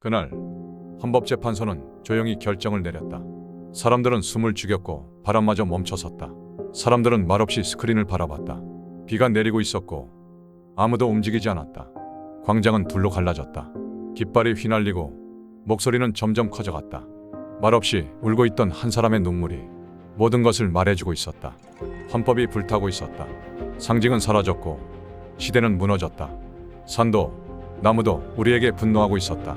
그날 헌법재판소는 조용히 결정을 내렸다. 사람들은 숨을 죽였고 바람마저 멈춰섰다. 사람들은 말없이 스크린을 바라봤다. 비가 내리고 있었고 아무도 움직이지 않았다. 광장은 둘로 갈라졌다. 깃발이 휘날리고 목소리는 점점 커져갔다. 말없이 울고 있던 한 사람의 눈물이 모든 것을 말해주고 있었다. 헌법이 불타고 있었다. 상징은 사라졌고 시대는 무너졌다. 산도 나무도 우리에게 분노하고 있었다.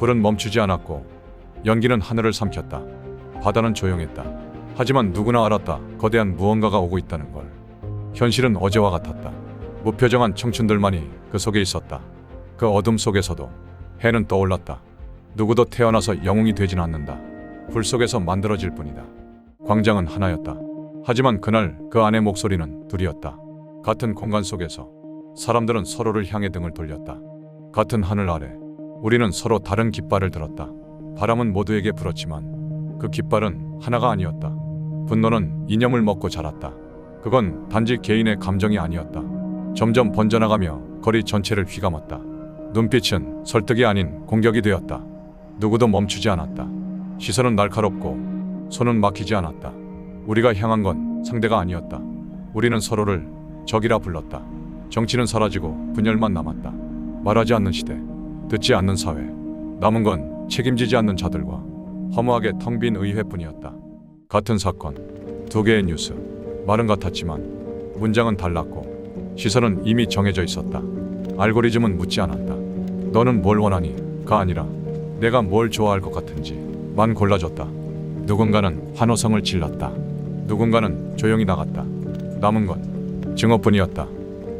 불은 멈추지 않았고 연기는 하늘을 삼켰다. 바다는 조용했다. 하지만 누구나 알았다. 거대한 무언가가 오고 있다는 걸. 현실은 어제와 같았다. 무표정한 청춘들만이 그 속에 있었다. 그 어둠 속에서도 해는 떠올랐다. 누구도 태어나서 영웅이 되진 않는다. 불 속에서 만들어질 뿐이다. 광장은 하나였다. 하지만 그날 그 안의 목소리는 둘이었다. 같은 공간 속에서 사람들은 서로를 향해 등을 돌렸다. 같은 하늘 아래 우리는 서로 다른 깃발을 들었다. 바람은 모두에게 불었지만 그 깃발은 하나가 아니었다. 분노는 이념을 먹고 자랐다. 그건 단지 개인의 감정이 아니었다. 점점 번져나가며 거리 전체를 휘감았다. 눈빛은 설득이 아닌 공격이 되었다. 누구도 멈추지 않았다. 시선은 날카롭고 손은 막히지 않았다. 우리가 향한 건 상대가 아니었다. 우리는 서로를 적이라 불렀다. 정치는 사라지고 분열만 남았다. 말하지 않는 시대, 듣지 않는 사회. 남은 건 책임지지 않는 자들과 허무하게 텅 빈 의회뿐이었다. 같은 사건, 두 개의 뉴스. 말은 같았지만 문장은 달랐고 시선은 이미 정해져 있었다. 알고리즘은 묻지 않았다. 너는 뭘 원하니?가 아니라 내가 뭘 좋아할 것 같은지만 골라줬다. 누군가는 환호성을 질렀다. 누군가는 조용히 나갔다. 남은 건 증오뿐이었다.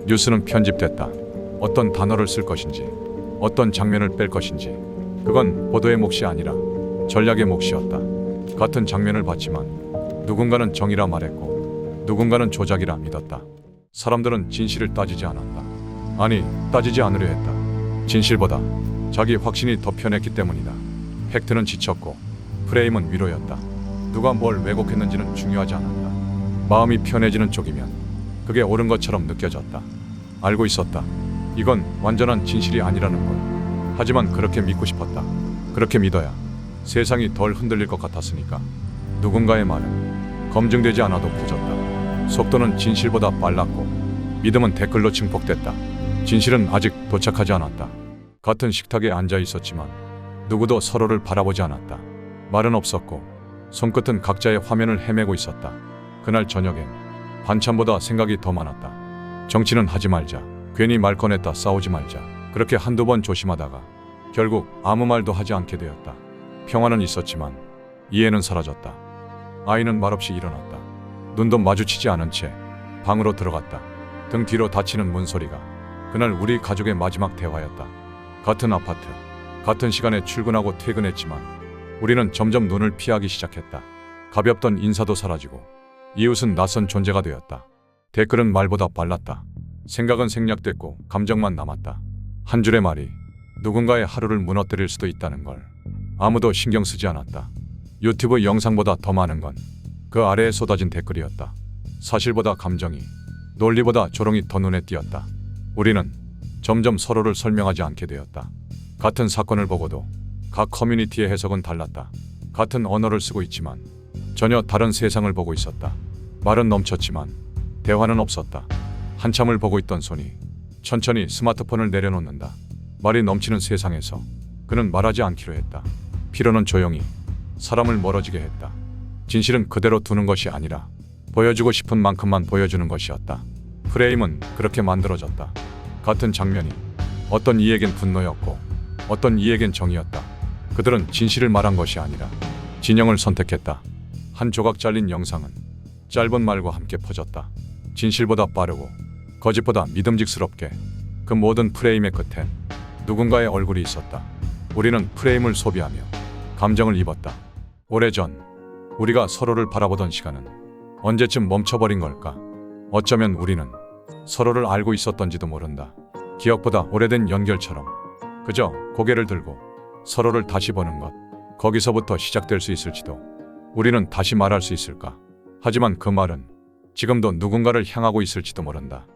뉴스는 편집됐다. 어떤 단어를 쓸 것인지, 어떤 장면을 뺄 것인지, 그건 보도의 몫이 아니라 전략의 몫이었다. 같은 장면을 봤지만 누군가는 정의라 말했고 누군가는 조작이라 믿었다. 사람들은 진실을 따지지 않았다. 아니, 따지지 않으려 했다. 진실보다 자기 확신이 더 편했기 때문이다. 팩트는 지쳤고 프레임은 위로였다. 누가 뭘 왜곡했는지는 중요하지 않았다. 마음이 편해지는 쪽이면 그게 옳은 것처럼 느껴졌다. 알고 있었다. 이건 완전한 진실이 아니라는 걸. 하지만 그렇게 믿고 싶었다. 그렇게 믿어야 세상이 덜 흔들릴 것 같았으니까. 누군가의 말은 검증되지 않아도 굳었다. 속도는 진실보다 빨랐고 믿음은 댓글로 증폭됐다. 진실은 아직 도착하지 않았다. 같은 식탁에 앉아 있었지만 누구도 서로를 바라보지 않았다. 말은 없었고 손끝은 각자의 화면을 헤매고 있었다. 그날 저녁엔 반찬보다 생각이 더 많았다. 정치는 하지 말자. 괜히 말 꺼냈다 싸우지 말자. 그렇게 한두 번 조심하다가 결국 아무 말도 하지 않게 되었다. 평화는 있었지만 이해는 사라졌다. 아이는 말없이 일어났다. 눈도 마주치지 않은 채 방으로 들어갔다. 등 뒤로 닫히는 문소리가 그날 우리 가족의 마지막 대화였다. 같은 아파트, 같은 시간에 출근하고 퇴근했지만 우리는 점점 눈을 피하기 시작했다. 가볍던 인사도 사라지고 이웃은 낯선 존재가 되었다. 댓글은 말보다 빨랐다. 생각은 생략됐고 감정만 남았다. 한 줄의 말이 누군가의 하루를 무너뜨릴 수도 있다는 걸 아무도 신경 쓰지 않았다. 유튜브 영상보다 더 많은 건 그 아래에 쏟아진 댓글이었다. 사실보다 감정이, 논리보다 조롱이 더 눈에 띄었다. 우리는 점점 서로를 설명하지 않게 되었다. 같은 사건을 보고도 각 커뮤니티의 해석은 달랐다. 같은 언어를 쓰고 있지만 전혀 다른 세상을 보고 있었다. 말은 넘쳤지만 대화는 없었다. 한참을 보고 있던 손이 천천히 스마트폰을 내려놓는다. 말이 넘치는 세상에서 그는 말하지 않기로 했다. 필요는 조용히 사람을 멀어지게 했다. 진실은 그대로 두는 것이 아니라 보여주고 싶은 만큼만 보여주는 것이었다. 프레임은 그렇게 만들어졌다. 같은 장면이 어떤 이에겐 분노였고 어떤 이에겐 정이었다. 그들은 진실을 말한 것이 아니라 진영을 선택했다. 한 조각 잘린 영상은 짧은 말과 함께 퍼졌다. 진실보다 빠르고 거짓보다 믿음직스럽게 그 모든 프레임의 끝엔 누군가의 얼굴이 있었다. 우리는 프레임을 소비하며 감정을 입었다. 오래전 우리가 서로를 바라보던 시간은 언제쯤 멈춰버린 걸까? 어쩌면 우리는 서로를 알고 있었던지도 모른다. 기억보다 오래된 연결처럼 그저 고개를 들고 서로를 다시 보는 것. 거기서부터 시작될 수 있을지도. 우리는 다시 말할 수 있을까? 하지만 그 말은 지금도 누군가를 향하고 있을지도 모른다.